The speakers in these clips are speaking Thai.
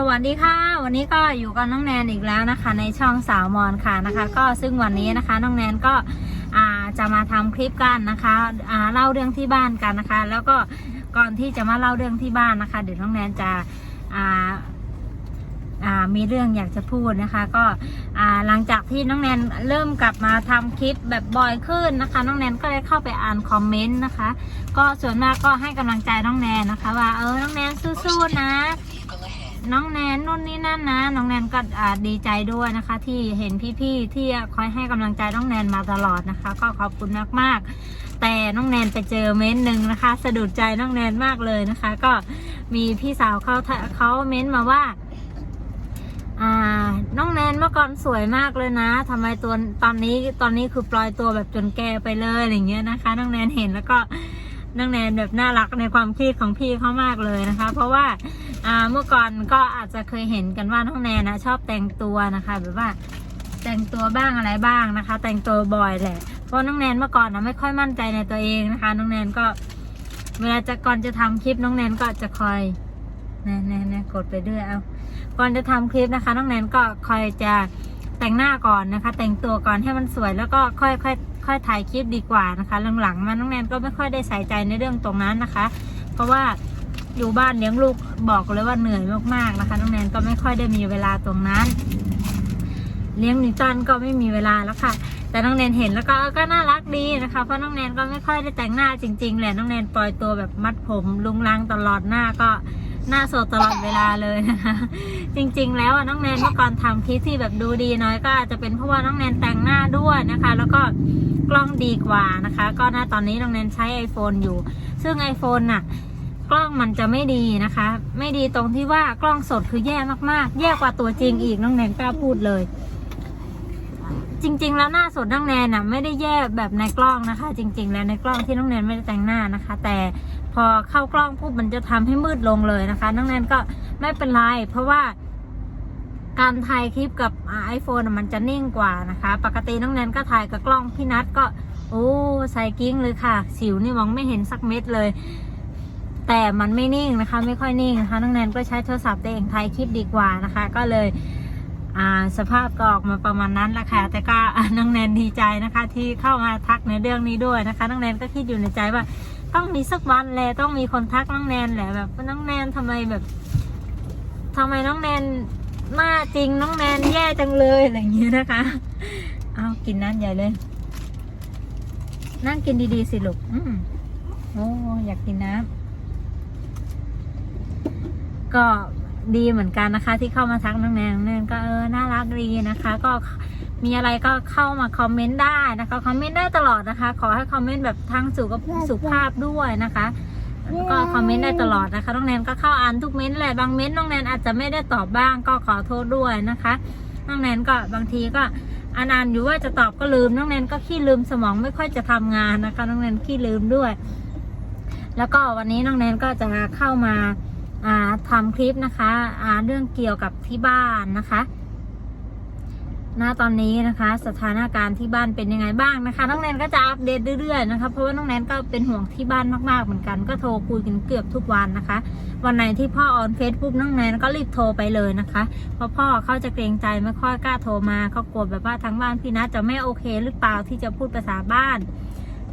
สวัสดีค่ะ วันนี้ก็อยู่กับน้องแนนอีกแล้วนะคะ ในช่องสาวมอนค่ะนะคะ ก็ซึ่งวันนี้นะคะน้องแนนก็อ่าจะมาทำคลิปกันนะคะอ่าเล่าเรื่องที่บ้านกันนะคะ แล้วก็ก่อนที่จะมาเล่าเรื่องที่บ้านนะคะ เดี๋ยวน้องแนนจะอ่าอ่ามีเรื่องอยากจะพูดนะคะ ก็อ่าหลังจากที่น้องแนนเริ่มกลับมาทำคลิปแบบบ่อยขึ้นนะคะ น้องแนนก็เลยเข้าไปอ่านคอมเมนต์นะคะ ก็ส่วนมากก็ให้กำลังใจน้องแนนนะคะ ว่าเออน้องแนนสู้ๆนะ น้องแนนนู่นนี่นั่นนะ น้องแนนก็ดีใจด้วยนะคะ ที่เห็นพี่ๆที่คอยให้กำลังใจน้องแนนมาตลอดนะคะ ก็ขอบคุณมากๆ แต่น้องแนนไปเจอเม้นต์หนึ่งนะคะ สะดุดใจน้องแนนมากเลยนะคะ ก็มีพี่สาวเขาเขาเม้นต์มาว่าอ่าน้องแนนเมื่อก่อนสวยมากเลยนะทำไมตัวตอนนี้ตอนนี้คือปล่อยตัวแบบจนแก่ไปเลยอะไรเงี้ยนะคะ น้องแนนเห็นแล้วก็น้องแนนแบบน่ารักในความคิดของพี่เขามากเลยนะคะ เพราะว่า อ่าเมื่อก่อนก็อาจจะเคยเห็นกันว่าน้องแนนนะชอบแต่งตัวนะคะ แบบว่าแต่งตัวบ้างอะไรบ้างนะคะ แต่งตัวบ่อยแหละเพราะน้องแนนเมื่อก่อนนะไม่ค่อยมั่นใจในตัวเองนะคะ น้องแนนก็ เวลาจะก่อนจะทำคลิปน้องแนนก็จะคอยแน่แนนกดไปด้วยเอาก่อนจะทำคลิปนะคะ น้องแนนก็คอยจะแต่งหน้าก่อนนะคะ แต่งตัวก่อนให้มันสวยแล้วก็ค่อยค่อยค่อยถ่ายคลิปดีกว่านะคะหลังๆมาน้องแนนก็ไม่ค่อยได้ใส่ใจในเรื่องตรงนั้นนะคะ เพราะว่า อยู่บ้านเลี้ยงลูกบอกเลยว่าเหนื่อยมากๆนะคะ น้องแนนก็ไม่ค่อยได้มีเวลาตรงนั้น เลี้ยงนิวตันก็ไม่มีเวลาแล้วค่ะ แต่น้องแนนเห็นแล้วก็ก็น่ารักดีนะคะเพราะน้องแนนก็ไม่ค่อยได้แต่งหน้าจริงๆแหละน้องแนนปล่อยตัวแบบมัดผมลุงลังตลอดหน้าก็หน้าโสดตลอดเวลาเลยนะคะ จริงๆ แล้วน้องแนนเมื่อก่อนทำคลิปที่แบบดูดีน้อยก็อาจจะเป็นเพราะว่าน้องแนนแต่งหน้าด้วยนะคะ แล้วก็กล้องดีกว่านะคะ ก็หน้าตอนนี้น้องแนนใช้ iPhone อยู่ ซึ่ง iPhone น่ะ กล้องมันจะไม่ดีนะคะ ไม่ดีตรงที่ว่ากล้องสดคือแย่มากๆ แย่กว่าตัวจริงอีกน้องแนนกล้าพูดเลย จริง ๆ แล้วหน้าสดน้องแนนน่ะไม่ได้แย่แบบในกล้องนะคะ จริง ๆ แล้วในกล้องที่น้องแนนไม่ได้แต่งหน้านะคะ แต่พอเข้ากล้องปุ๊บมันจะทำให้มืดลงเลยนะคะ น้องแนนก็ไม่เป็นไรเพราะว่าการถ่ายคลิปกับไอโฟนมันจะนิ่งกว่านะคะ ปกติน้องแนนก็ถ่ายกับกล้องพี่นัทก็ โอ้ใส่กิ้งเลยค่ะ สิวนี่มองไม่เห็นสักเม็ดเลย แต่มันไม่นิ่งนะคะ ไม่ค่อยนิ่งนะคะน้องแนนก็ใช้โทรศัพท์ตัวเองถ่ายคลิปดีกว่านะคะ ก็เลยสภาพก็ออกมาประมาณนั้นแหละค่ะ แต่ก็น้องแนนดีใจนะคะ ที่เข้ามาทักในเรื่องนี้ด้วยนะคะน้องแนนก็คิดอยู่ในใจว่า ต้องมีสักวันแหละต้องมีคนทักน้องแนนแหละแบบน้องแนนทำไมแบบทำไมน้องแนนหน้าจริงน้องแนนแย่จังเลยอะไรอย่างเงี้ยนะคะ เอากินน้ำใหญ่เลย นั่งกินดีๆสิลูก อืมโอ้อยากกินน้ำ ก็ดีเหมือนกันนะคะ ที่เข้ามาทักน้องแนนน้องแนนก็เออน่ารักดีนะคะ ก็มีอะไรก็เข้ามาคอมเมนต์ได้นะคะคอมเมนต์ได้ตลอดนะคะ ขอให้คอมเมนต์แบบทางสุขสุภาพด้วยนะคะ ก็คอมเมนต์ได้ตลอดนะคะน้องแนนก็เข้าอ่านทุกเม้นต์แหละบางเม้นต์น้องแนนอาจจะไม่ได้ตอบบ้าง ก็ขอโทษด้วยนะคะน้องแนนก็บางทีก็อานานอยู่ว่าจะตอบก็ลืมน้องแนนก็ขี้ลืมสมองไม่ค่อยจะทำงานนะคะน้องแนนขี้ลืมด้วย แล้วก็วันนี้น้องแนนก็จะเข้ามา ทำคลิปนะคะอ่าเรื่องเกี่ยวกับที่บ้านนะคะณตอนนี้นะคะ สถานการณ์ที่บ้านเป็นยังไงบ้างนะคะน้องแนนก็จะอัปเดตเรื่อยๆนะคะเพราะว่าน้องแนนก็เป็นห่วงที่บ้านมากๆเหมือนกัน ก็โทรคุยกันเกือบทุกวันนะคะ วันไหนที่พ่อออนเฟซปุ๊บน้องแนนก็รีบโทรไปเลยนะคะเพราะพ่อเขาจะเกรงใจไม่ค่อยกล้าโทรมาเขากลัวแบบว่าทั้งบ้านพี่นัทจะไม่โอเคหรือเปล่าที่จะพูดภาษาบ้าน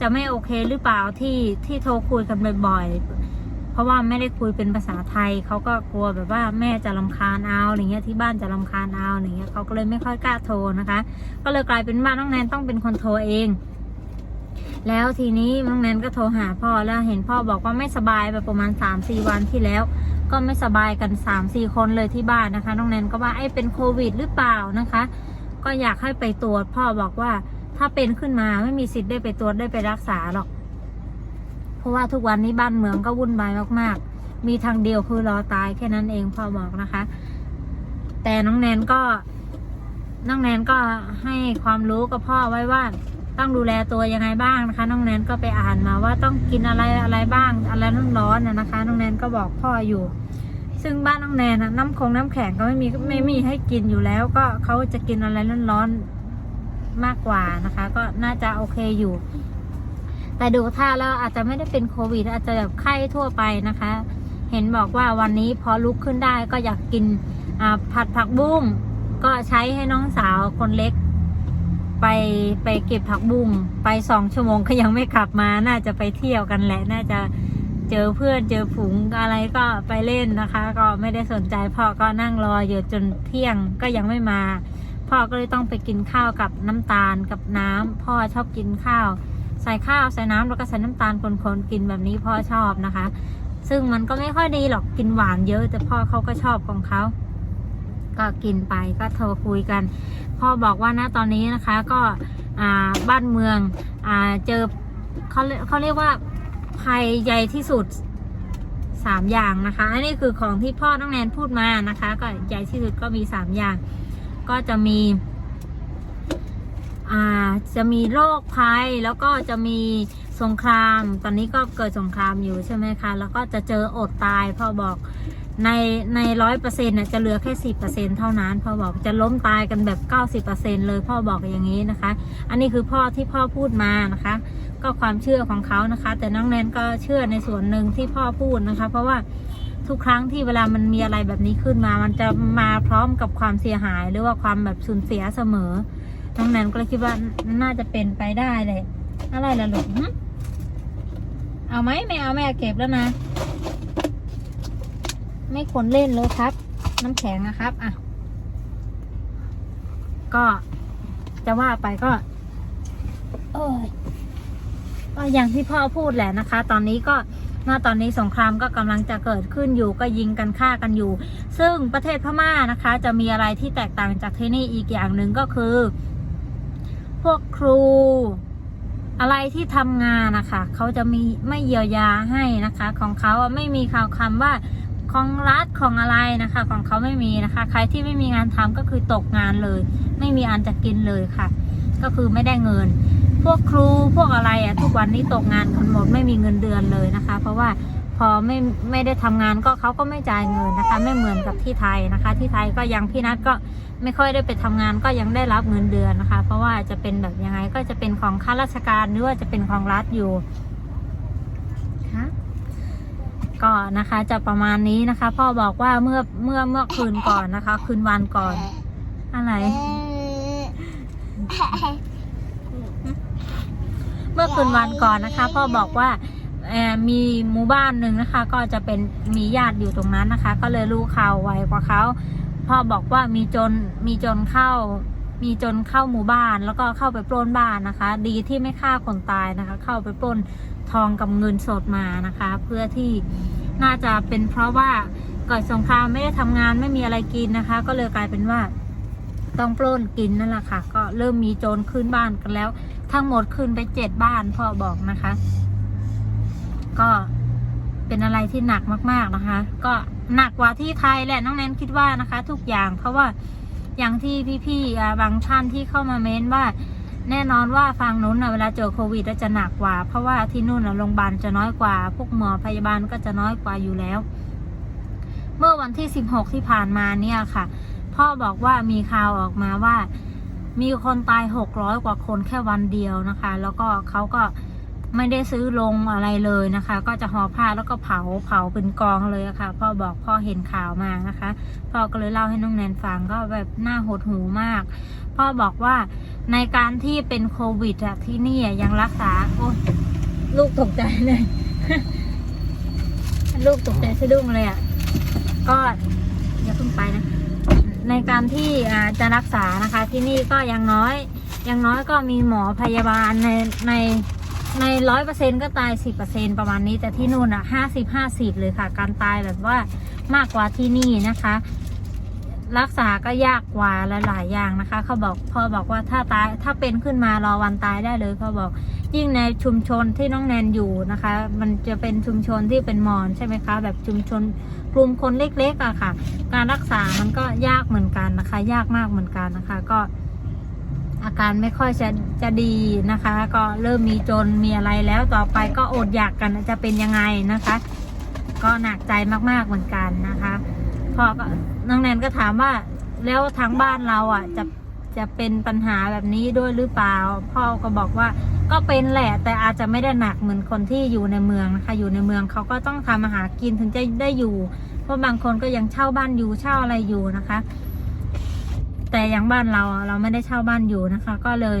จะไม่โอเคหรือเปล่าที่ที่โทรคุยกันบ่อยๆ ราะว่าไม่ได้คุยเป็นภาษาไทยเขาก็กลัวแบบว่าแม่จะรำคาญเอาอะไรเงี้ยที่บ้านจะรำคาญเอาอะไรเงี้ยเขาก็เลยไม่ค่อยกล้าโทรนะคะ ก็เลยกลายเป็นว่าน้องแนนต้องเป็นคนโทรเอง แล้วทีนี้น้องแนนก็โทรหาพ่อแล้วเห็นพ่อบอกว่าไม่สบายไปประมาณ3าสี่วันที่แล้ว ก็ไม่สบายกัน3าสี่คนเลยที่บ้านนะคะน้องแนนก็ว่าไอ้เป็นโควิดหรือเปล่านะคะ ก็อยากให้ไปตรวจพ่อบอกว่าถ้าเป็นขึ้นมาไม่มีสิทธิ์ได้ไปตรวจได้ไปรักษาหรอก เพราะว่าทุกวันนี้บ้านเมืองก็วุ่นวายมากๆ มีทางเดียวคือรอตายแค่นั้นเองพ่อบอกนะคะ แต่น้องแนนก็น้องแนนก็ให้ความรู้กับพ่อไว้ว่าต้องดูแลตัวยังไงบ้างนะคะ น้องแนนก็ไปอ่านมาว่าต้องกินอะไรอะไรบ้างอะไรร้อนๆนะนะคะ น้องแนนก็บอกพ่ออยู่ ซึ่งบ้านน้องแนนนะน้ำคงน้ำแข็งก็ไม่มีไม่มีให้กินอยู่แล้ว ก็เขาจะกินอะไรร้อนๆมากกว่านะคะ ก็น่าจะโอเคอยู่ แต่ดูท่าแล้วอาจจะไม่ได้เป็นโควิด อาจจะแบบไข้ทั่วไปนะคะ เห็นบอกว่าวันนี้พอลุกขึ้นได้ก็อยากกินผัดผักบุ้งก็ใช้ให้น้องสาวคนเล็ก ไปไปเก็บผักบุ้งไปสองชั่วโมงก็ยังไม่กลับมา น่าจะไปเที่ยวกันแหละ น่าจะเจอเพื่อนเจอฝูงอะไรก็ไปเล่นนะคะ ก็ไม่ได้สนใจพ่อก็นั่งรออยู่จนเที่ยงก็ยังไม่มา พ่อก็เลยต้องไปกินข้าวกับน้ำตาลกับน้ำพ่อชอบกินข้าว ใส่ข้าวใส่น้ำแล้วก็ใส่น้ำตาลคนๆกินแบบนี้พ่อชอบนะคะ ซึ่งมันก็ไม่ค่อยดีหรอกกินหวานเยอะแต่พ่อเขาก็ชอบของเขาก็กินไปก็โทรคุยกันพ่อบอกว่าณตอนนี้นะคะก็อ่าบ้านเมืองอ่าเจอเขาเรียเขาเรียกว่าภัยใหญ่ที่สุดสามอย่างนะคะ อันนี้คือของที่พ่อน้องแนนพูดมานะคะ ก็ใหญ่ที่สุดก็มีสามอย่าง ก็จะมี จะมีโรคภัยแล้วก็จะมีสงคราม ตอนนี้ก็เกิดสงครามอยู่ใช่ไหมคะ แล้วก็จะเจออดตายพ่อบอกในในร้อยเปอร์เซ็นต์จะเหลือแค่สิบเปอร์เซ็นเท่านั้นพ่อบอกจะล้มตายกันแบบเก้าสิบเปอร์เซ็นเลยพ่อบอกอย่างนี้นะคะ อันนี้คือพ่อที่พ่อพูดมานะคะ ก็ความเชื่อของเขานะคะ แต่น้องแนนก็เชื่อในส่วนหนึ่งที่พ่อพูดนะคะ เพราะว่าทุกครั้งที่เวลามันมีอะไรแบบนี้ขึ้นมา มันจะมาพร้อมกับความเสียหายหรือว่าความแบบสูญเสียเสมอ น้องแนนก็เลยคิดว่าน่าจะเป็นไปได้เลย อะไรล่ะลูกเอาไหมไม่เอาแม่เก็บแล้วนะ ไม่ควรเล่นเลยครับ น้ำแข็งนะครับอะก็จะว่าไปก็เอยก็อย่างที่พ่อพูดแหละนะคะ ตอนนี้ก็ณตอนนี้สงครามก็กำลังจะเกิดขึ้นอยู่ก็ยิงกันฆ่ากันอยู่ ซึ่งประเทศพม่านะคะ จะมีอะไรที่แตกต่างจากที่นี่อีกอย่างหนึ่งก็คือ พวกครู อะไรที่ทำงานนะคะเขาจะมีไม่เยียวยาให้นะคะ ของเขาไม่มีข่าวคำว่าของรัฐของอะไรนะคะ ของเขาไม่มีนะคะ ใครที่ไม่มีงานทำก็คือตกงานเลย ไม่มีอันจะกินเลยค่ะ ก็คือไม่ได้เงิน พวกครูพวกอะไรอะทุกวันนี้ตกงานกันหมดไม่มีเงินเดือนเลยนะคะ เพราะว่า พอไม่ไม่ได้ทำงานก็เขาก็ไม่จ่ายเงินนะคะ ไม่เหมือนกับที่ไทยนะคะ ที่ไทยก็ยังพี่นัทก็ไม่ค่อยได้ไปทำงานก็ยังได้รับเงินเดือนนะคะ เพราะว่าจะเป็นแบบยังไงก็จะเป็นของข้าราชการหรือว่าจะเป็นของรัฐอยู่ค่ะก็นะคะจะประมาณนี้นะคะ พ่อบอกว่าเมื่อเมื่อเมื่อคืนก่อนนะคะ คืนวันก่อน อะไร เมื่อคืนวันก่อนนะคะ พ่อบอกว่า มีหมู่บ้านหนึ่งนะคะ ก็จะเป็นมีญาติอยู่ตรงนั้นนะคะ ก็เลยรู้ข่าวไวกว่าเขาพ่อบอกว่ามีจนมีจนเข้า มีจนเข้าหมู่บ้านแล้วก็เข้าไปปล้นบ้านนะคะ ดีที่ไม่ฆ่าคนตายนะคะ เข้าไปปล้นทองกับเงินสดมานะคะ เพื่อที่น่าจะเป็นเพราะว่าเกิดสงครามไม่ได้ทำงานไม่มีอะไรกินนะคะ ก็เลยกลายเป็นว่าต้องปล้นกินนั่นแหละค่ะ ก็เริ่มมีโจรขึ้นบ้านกันแล้ว ทั้งหมดขึ้นไปเจ็ดบ้านพ่อบอกนะคะ ก็เป็นอะไรที่หนักมาก ๆนะคะ ก็หนักกว่าที่ไทยแหละน้องแนนคิดว่านะคะ ทุกอย่างเพราะว่าอย่างที่พี่ๆบางท่านที่เข้ามาเม้นว่า แน่นอนว่าฟังนู้นนะเวลาเจอโควิดจะหนักกว่า เพราะว่าที่นู่นนะโรงพยาบาลจะน้อยกว่า พวกหมอพยาบาลก็จะน้อยกว่าอยู่แล้ว เมื่อวันที่ 16 ที่ผ่านมาเนี่ยค่ะ พ่อบอกว่ามีข่าวออกมาว่า มีคนตาย 600 กว่าคนแค่วันเดียวนะคะ แล้วก็เขาก็ ไม่ได้ซื้อลงอะไรเลยนะคะ ก็จะห่อผ้าแล้วก็เผาเผาเป็นกองเลยะค่ะพ่อบอกพ่อเห็นข่าวมานะคะ พ่อก็เลยเล่าให้น้องแนนฟังก็แบบน่าหดหูมาก พ่อบอกว่าในการที่เป็นโควิดอะที่นี่ยังรักษาโอ้ลูกตกใจเลย ลูกตกใจสะดุ้งเลยอะก็อย่าเพิ่งไปนะในการที่จะรักษานะคะที่นี่ก็ยังน้อยยังน้อยก็มีหมอพยาบาลในใน ในร้อยเปอร์เซ็นก็ตายสิบเปอร์เซ็นประมาณนี้ แต่ที่นู่นอะห้าสิบห้าสิบเลยค่ะ การตายแบบว่ามากกว่าที่นี่นะคะ รักษาก็ยากกว่าหลายๆอย่างนะคะ เขาบอกพอบอกว่าถ้าตายถ้าเป็นขึ้นมารอวันตายได้เลยเขาบอกยิ่งในชุมชนที่น้องแนนอยู่นะคะ มันจะเป็นชุมชนที่เป็นมอญใช่ไหมคะ แบบชุมชนกลุ่มคนเล็กๆอะค่ะ การรักษามันก็ยากเหมือนกันนะคะ ยากมากเหมือนกันนะคะ ก็ อาการไม่ค่อยจะจะดีนะคะ ก็เริ่มมีจนมีอะไรแล้วต่อไปก็อดอยากกันจะเป็นยังไงนะคะ ก็หนักใจมากๆเหมือนกันนะคะพ่อก็น้องแนนก็ถามว่าแล้วทางบ้านเราอะจะจะเป็นปัญหาแบบนี้ด้วยหรือเปล่า พ่อก็บอกว่าก็เป็นแหละแต่อาจจะไม่ได้หนักเหมือนคนที่อยู่ในเมืองนะคะอยู่ในเมืองเขาก็ต้องทำอาหารกินถึงจะได้อยู่ เพราะบางคนก็ยังเช่าบ้านอยู่เช่าอะไรอยู่นะคะ แต่อย่างบ้านเราเราไม่ได้เช่าบ้านอยู่นะคะ ก็เลย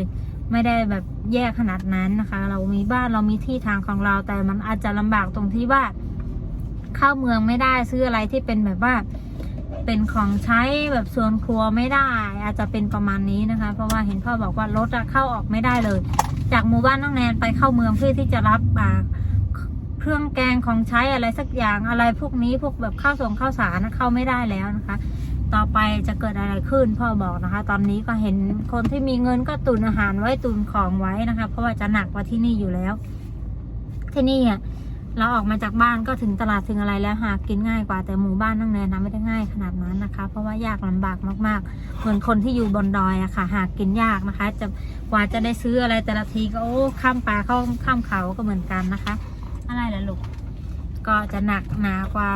ไม่ได้แบบแยกขนาดนั้นนะคะ เรามีบ้านเรามีที่ทางของเรา แต่มันอาจจะลำบากตรงที่ว่าเข้าเมืองไม่ได้ซื้ออะไรที่เป็นแบบว่า เป็นของใช้แบบส่วนครัวไม่ได้ อาจจะเป็นประมาณนี้นะคะ เพราะว่าเห็นพ่อบอกว่ารถอะเข้าออกไม่ได้เลย จากหมู่บ้านน้องแนนไปเข้าเมืองเพื่อที่จะรับเครื่องแกงของใช้อะไรสักอย่างอะไรพวกนี้พวกแบบข้าวส่งข้าวสารเข้าไม่ได้แล้วนะคะ ต่อไปจะเกิดอะไรขึ้นพ่อบอกนะคะ ตอนนี้ก็เห็นคนที่มีเงินก็ตุนอาหารไว้ตุนของไว้นะคะ เพราะว่าจะหนักกว่าที่นี่อยู่แล้ว ที่นี่อะเราออกมาจากบ้านก็ถึงตลาดถึงอะไรแล้วหากินง่ายกว่าแต่หมู่บ้านน้องแนนะไม่ได้ง่ายขนาดนั้นนะคะ เพราะว่ายากลำบากมากๆ เหมือนคนที่อยู่บนดอยอะค่ะ หากินยากนะคะ จะกว่าจะได้ซื้ออะไรแต่ละทีก็โอ้ข้ามป่าเข้าข้ามเขาก็เหมือนกันนะคะ อะไรล่ะลูก ก็จะหนักหนากว่า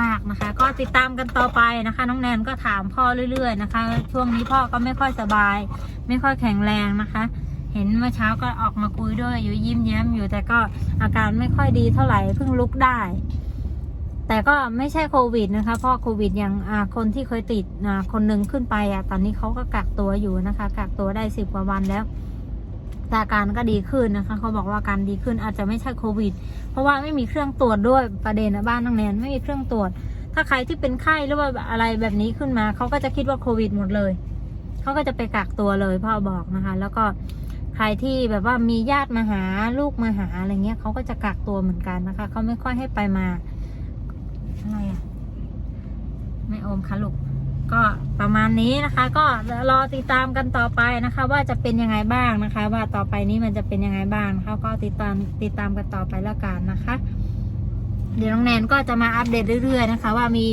มาก ๆนะคะ ก็ติดตามกันต่อไปนะคะ น้องแนนก็ถามพ่อเรื่อย ๆ นะคะ ช่วงนี้พ่อก็ไม่ค่อยสบาย ไม่ค่อยแข็งแรงนะคะ เห็นเมื่อเช้าก็ออกมาคุยด้วยอยู่ยิ้มแย้มอยู่ แต่ก็อาการไม่ค่อยดีเท่าไหร่เพิ่งลุกได้ แต่ก็ไม่ใช่โควิดนะคะพราะโควิดย่างคนที่เคยติดคนหนึ่งขึ้นไปอะตอนนี้เขาก็กักตัวอยู่นะคะ กักตัวได้สิบกว่าวันแล้ว ต่อาการก็ดีขึ้นนะคะเขาบอกว่าอาการดีขึ้นอาจจะไม่ใช่โควิด เพราะว่าไม่มีเครื่องตรวจด้วยประเด็นนะบ้านน้องแนนไม่มีเครื่องตรวจ ถ้าใครที่เป็นไข้หรือว่าอะไรแบบนี้ขึ้นมาเขาก็จะคิดว่าโควิดหมดเลยเขาก็จะไปกักตัวเลยพ่อบอกนะคะ แล้วก็ใครที่แบบว่ามีญาติมาหาลูกมาหาอะไรเงี้ยเขาก็จะกักตัวเหมือนกันนะคะเขาไม่ค่อยให้ไปมาอะไรอะไม่โอมคะลูก ก็ประมาณนี้นะคะ ก็รอติดตามกันต่อไปนะคะ ว่าจะเป็นยังไงบ้างนะคะ ว่าต่อไปนี้มันจะเป็นยังไงบ้างนะคะก็ติดตามติดตามกันต่อไปแล้วกันนะคะ เดี๋ยวน้องแนนก็จะมาอัปเดตเรื่อยๆนะคะ ว่ามี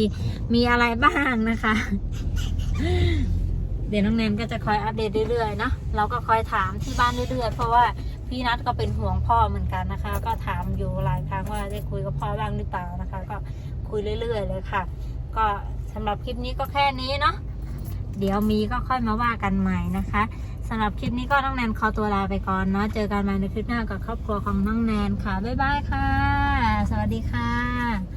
มีอะไรบ้างนะคะ เดี๋ยวน้องแนนก็จะคอยอัปเดตเรื่อยๆเนาะเราก็คอยถามที่บ้านเรื่อยๆเพราะว่าพี่นัทก็เป็นห่วงพ่อเหมือนกันนะคะ ก็ถามอยู่หลายครั้งว่าได้คุยกับพ่อบ้างหรือเปล่านะคะ ก็คุยเรื่อย ๆ เลยค่ะ ก็ำหรับคลิปนี้ก็แค่นี้เนาะเดี๋ยวมีก็ค่อยมาว่ากันใหม่นะคะสำหรับคลิปนี้ก็น้องแนนขอตัวลาไปก่อนเนาะเจอกันใหม่ในคลิปหน้ากับครอบครัวของน้องแนนค่ะบ๊ายบายค่ะ สวัสดีค่ะ